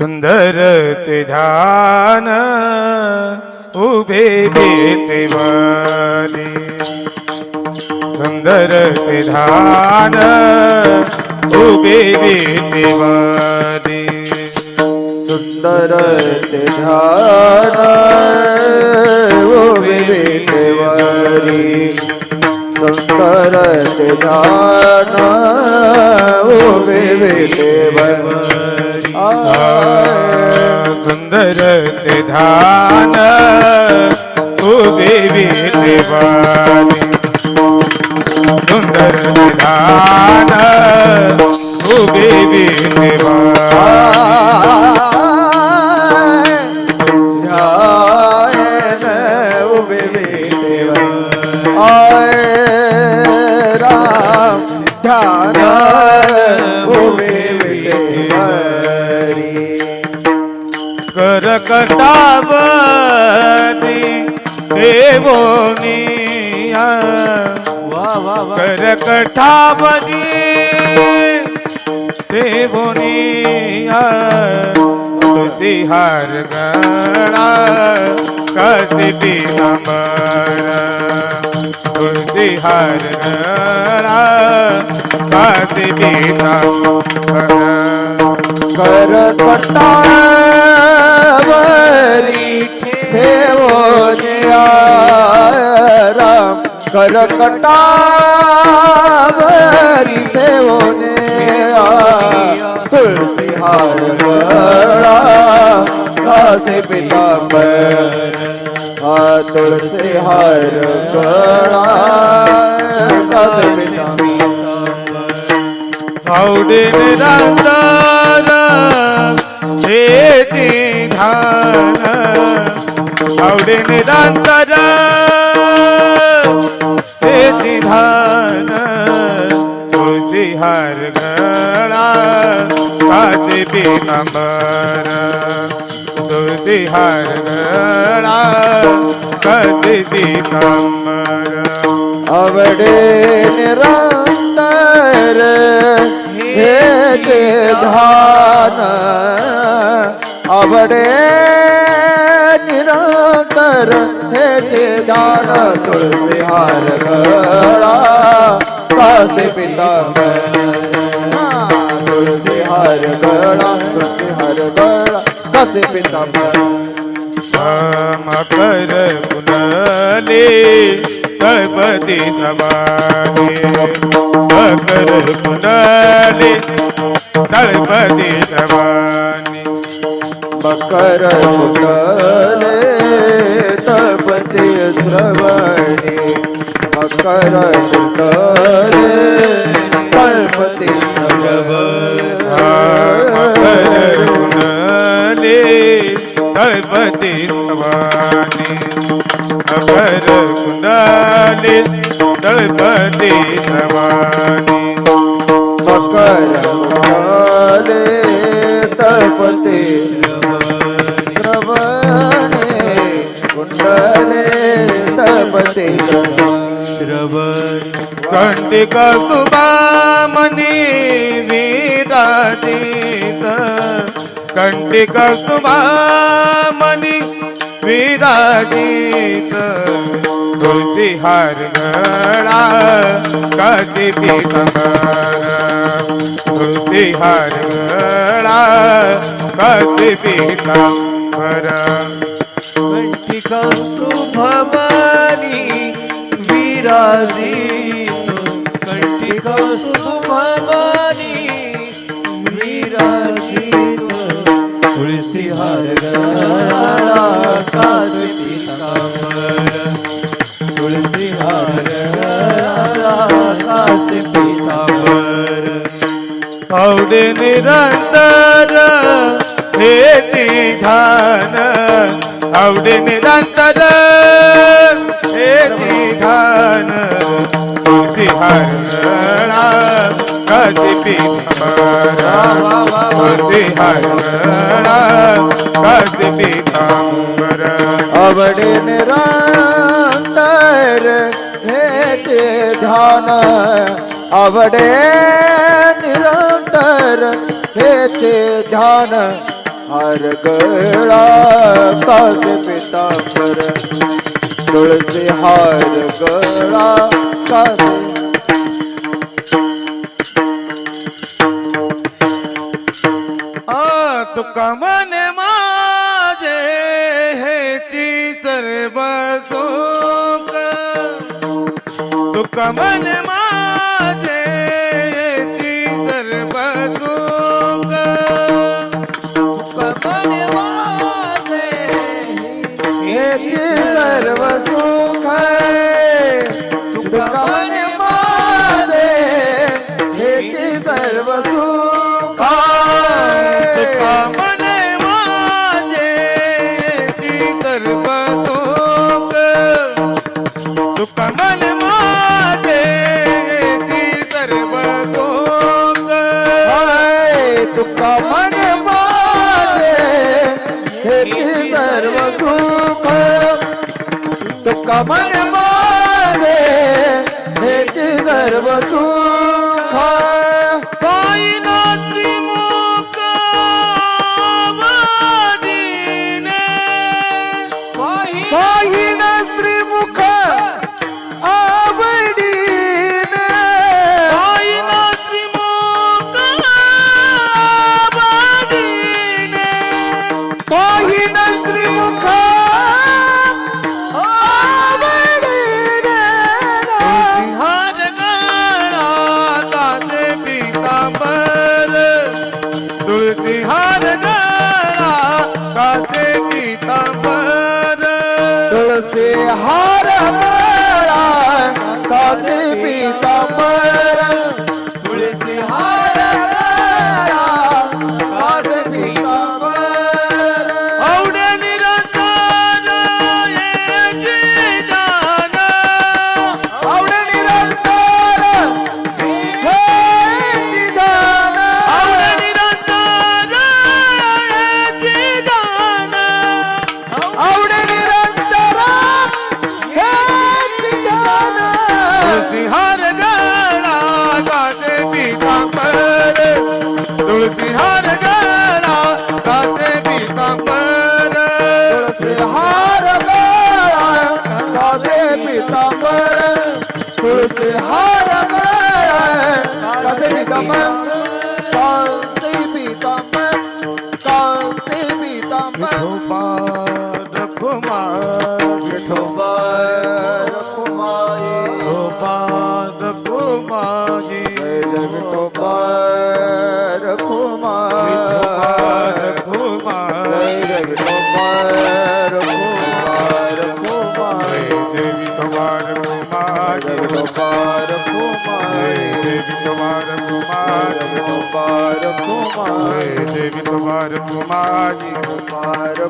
सुंदर ते ध्यान उभे देवाली सुंदर ते ध्यान उभे बेटेवाले सुंदर ते ध्यान उभे देवाली ते ध्यान उभे विटेवरी सुंदर ते ध्यान करकटावती वा करकटावती देवोनिया तुझी हार गणा कशी पिनंबर तुझी हार गणा कशी पिनंबर कर कटावरी ठेवोनिया राम कर कटावरी ठेवोनिया तुळसी पिता गळा कासे पितांबर. हा तुळसी हार कासे पितांबर. आवडे निरंतर हे ध्यान आवडे निरंतर हे ध्यान तुळशी हार गळा काचे पितांबर तुळशी हार गळा काचे पितांबर। आवडे निरंतर हे धान आवडे निरंतर हे जे धान तुळसी हार गळा. कासे पितांबर तुळसी हार गळा तुळसी हार गळा. कासे पिता मकर कुंडले गणपती समाने मकर कुंडले गणपती सवाने कर कुंडले तळपती श्रवणी मकर कुंडले तळपती मकर कुंडले श्रवणी सवाने मकर कुंडले गणपती श्रवणी मकर कुंडले तळपती श्रवण। कंटिक कुबामणी विराजित कंटिक कुबामणी विराजित तुळशी हार गळा काशी पितंबर तुळशी हार गळा काशी पितंबर कंठिका भवानी विराजी कंठिका भवानी विराजित तुळसी हार काशी पितांबर तुळसी हार काशी निरंतर हे ध्यान. आवडे निरंतर हे ध्यान तुझी हरणा कधी पितांबरा तुझी हरणा कधी पितांबरा आवडे निरंतर हे ध्यान आवडे निरंतर हे ध्यान हर गळा कासे पितांबर तुळसी हार गळा कासे तुका म्हणे माझे हेची सर्व सोक तुका म्हणे माझे सर्व सुख तुका माझे तुका मन माझे हेची सर्व सुख तुका म्हणे माझे हेची सर्व सुख तुका म्हणे माझे सर्व सुख तुळसी हार गळा काचे पितांबर तुळसी हार गळा काचे पितांबर पितांबर कुमार। विठोबा रखुमाई जय विठोबा रखुमाई जय जय विठोबा विठोबा रखुमाई देवी कुमार कुमारी कुमार